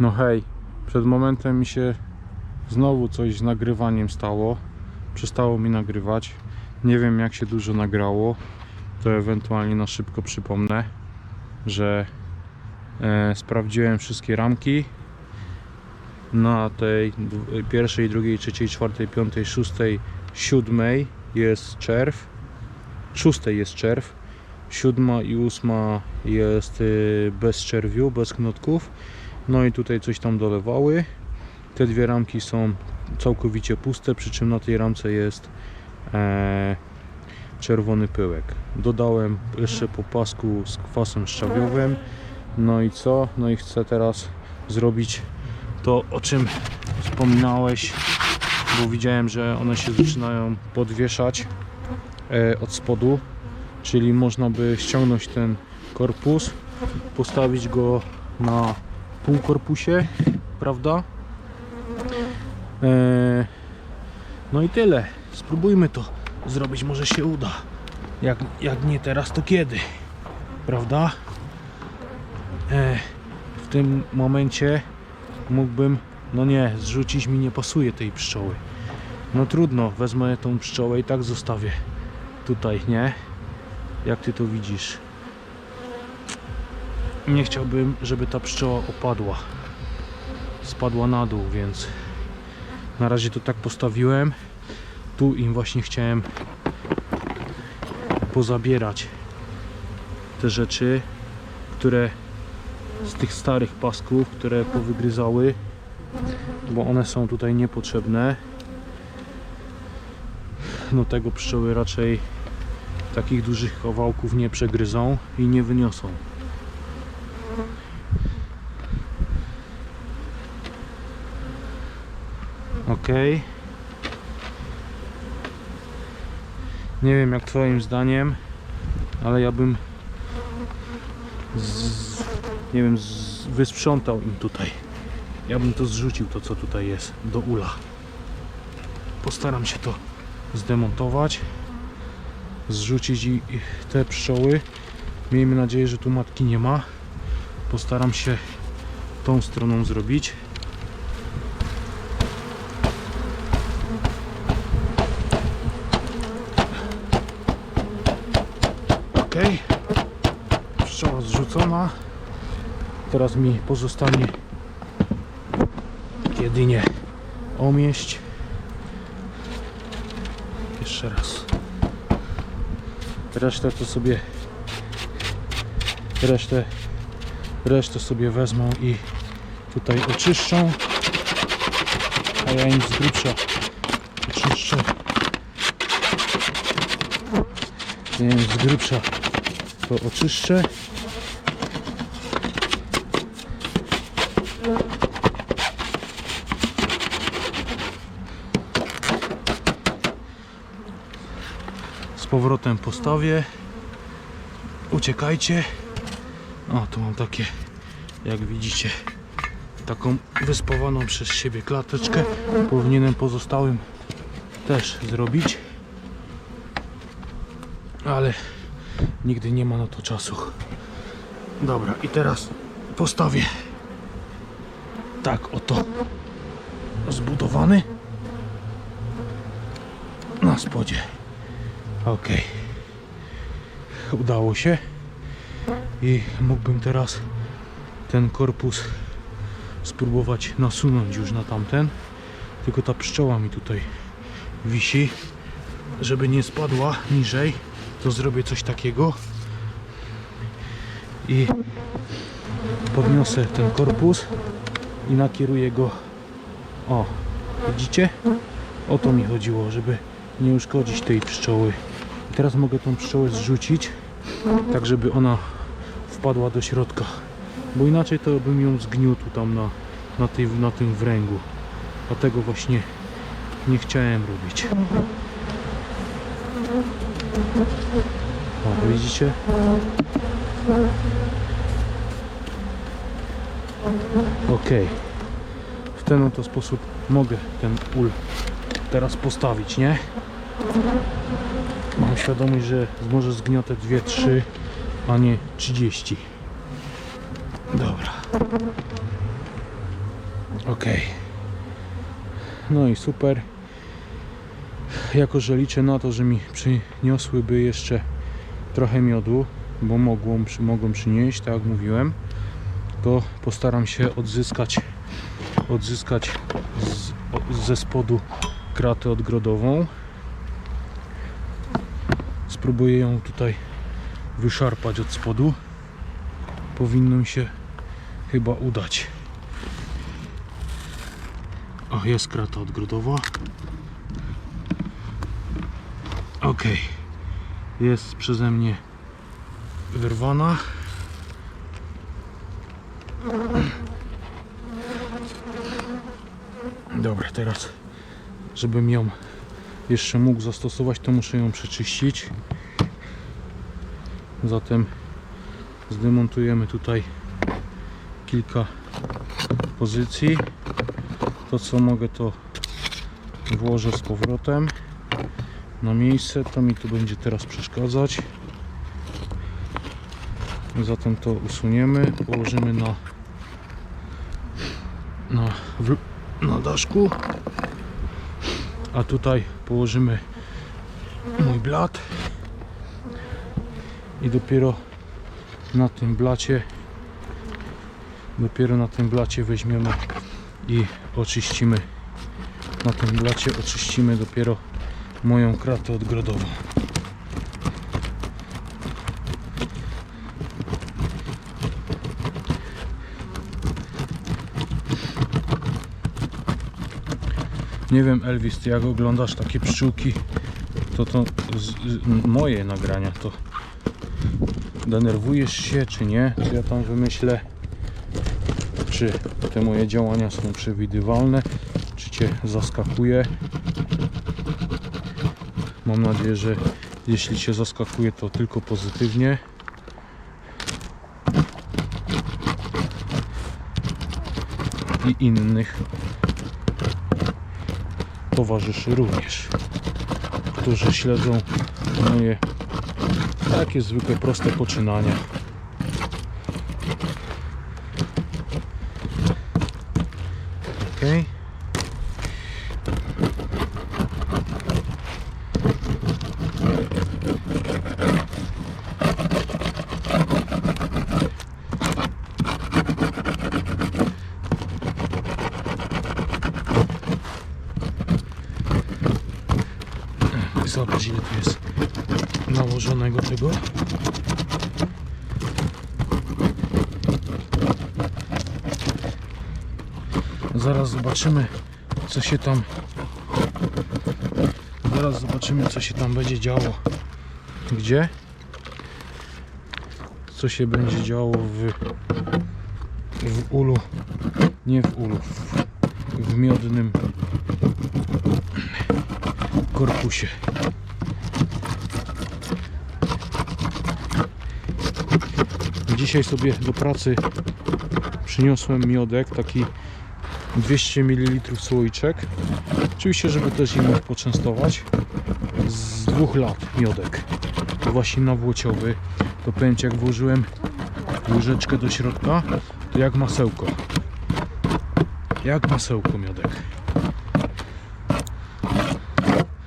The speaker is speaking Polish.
No hej, przed momentem mi się znowu coś z nagrywaniem stało. Przestało mi nagrywać. Nie wiem jak się dużo nagrało. To ewentualnie na szybko przypomnę, że e, sprawdziłem wszystkie ramki. Na tej pierwszej, drugiej, trzeciej, czwartej, piątej, szóstej, siódmej jest czerw. Szóstej jest czerw. Siódma i ósma jest y, bez czerwiu, bez knotków. No i tutaj coś tam dolewały. Te dwie ramki są całkowicie puste, przy czym na tej ramce jest e, czerwony pyłek. Dodałem jeszcze po pasku z kwasem szczawiowym. No i co? No i chcę teraz zrobić to, o czym wspominałeś, bo widziałem, że one się zaczynają podwieszać e, od spodu, czyli można by ściągnąć ten korpus, postawić go na półkorpusie, prawda? E, no i tyle. Spróbujmy to zrobić, może się uda. Jak, jak nie teraz, to kiedy? Prawda? E, w tym momencie mógłbym, no nie, zrzucić mi nie pasuje tej pszczoły. No trudno, wezmę tą pszczołę i tak zostawię tutaj, nie? Jak ty to widzisz? Nie chciałbym, żeby ta pszczoła opadła. Spadła na dół, więc na razie to tak postawiłem. Tu im właśnie chciałem pozabierać te rzeczy, które z tych starych pasków, które powygryzały, bo one są tutaj niepotrzebne. No tego pszczoły raczej takich dużych kawałków nie przegryzą i nie wyniosą. Ok. Nie wiem jak twoim zdaniem, ale ja bym z, nie wiem, z, wysprzątał im tutaj. Ja bym to zrzucił, to co tutaj jest, do ula. Postaram się to zdemontować, zrzucić i, i te pszczoły. Miejmy nadzieję, że tu matki nie ma. Postaram się tą stroną zrobić. Ok. Zrzucona. Teraz mi pozostanie jedynie omieść. Jeszcze raz. Resztę to sobie resztę resztę sobie wezmą i tutaj oczyszczą. A ja im z grubsza oczyszczę. Ja im z grubsza to oczyszczę. Powrotem postawię. Uciekajcie. O, tu mam takie, jak widzicie, taką wyspawaną przez siebie klateczkę. Powinienem pozostałym też zrobić. Ale nigdy nie ma na to czasu. Dobra, i teraz postawię tak oto zbudowany na spodzie. Ok. Udało się. I mógłbym teraz ten korpus spróbować nasunąć już na tamten. Tylko ta pszczoła mi tutaj wisi. Żeby nie spadła niżej, to zrobię coś takiego. I podniosę ten korpus i nakieruję go. O, widzicie? O to mi chodziło, żeby nie uszkodzić tej pszczoły. Teraz mogę tą pszczołę zrzucić, tak żeby ona wpadła do środka. Bo inaczej to bym ją zgniótł tam na, na, tej, na tym wręgu. Dlatego właśnie nie chciałem robić. O, widzicie? Ok. W ten oto sposób mogę ten ul teraz postawić, nie? Mam świadomość, że może zgniotę 2-3, a nie 30. Dobra. Ok. No i super. Jako, że liczę na to, że mi przyniosłyby jeszcze trochę miodu, bo mogą, mogą przynieść, tak jak mówiłem, to postaram się odzyskać odzyskać z, ze spodu kratę odgrodową. Spróbuję ją tutaj wyszarpać od spodu. Powinno mi się chyba udać. O, jest krata odgrodowa. Ok. Jest przeze mnie wyrwana. Dobra, teraz żebym ją jeszcze mógł zastosować, to muszę ją przeczyścić. Zatem zdemontujemy tutaj kilka pozycji. To co mogę to włożę z powrotem na miejsce. To mi tu będzie teraz przeszkadzać. Zatem to usuniemy, położymy na na, w, na daszku. A tutaj położymy mój blat. I dopiero na tym blacie dopiero na tym blacie weźmiemy i oczyścimy. Na tym blacie oczyścimy dopiero moją kratę odgrodową nie wiem Elvis ty jak oglądasz takie pszczółki to to z, z, moje nagrania to denerwujesz się czy nie co ja tam wymyślę czy te moje działania są przewidywalne, czy Cię zaskakuje. Mam nadzieję, że jeśli Cię zaskakuje, to tylko pozytywnie. I innych towarzyszy również, którzy śledzą moje takie zwykłe, proste poczynania. Okay. Zobacz ile tu jest nałożonego tego. Zaraz zobaczymy co się tam Zaraz zobaczymy co się tam będzie działo Gdzie? Co się będzie działo w w ulu nie w ulu w, w miodnym korpusie Dzisiaj sobie do pracy przyniosłem miodek taki 200 ml słoiczek. Oczywiście, żeby też im poczęstować. Z dwóch lat miodek. To właśnie nawłociowy. To powiem jak włożyłem łyżeczkę do środka, to jak masełko. Jak masełko miodek.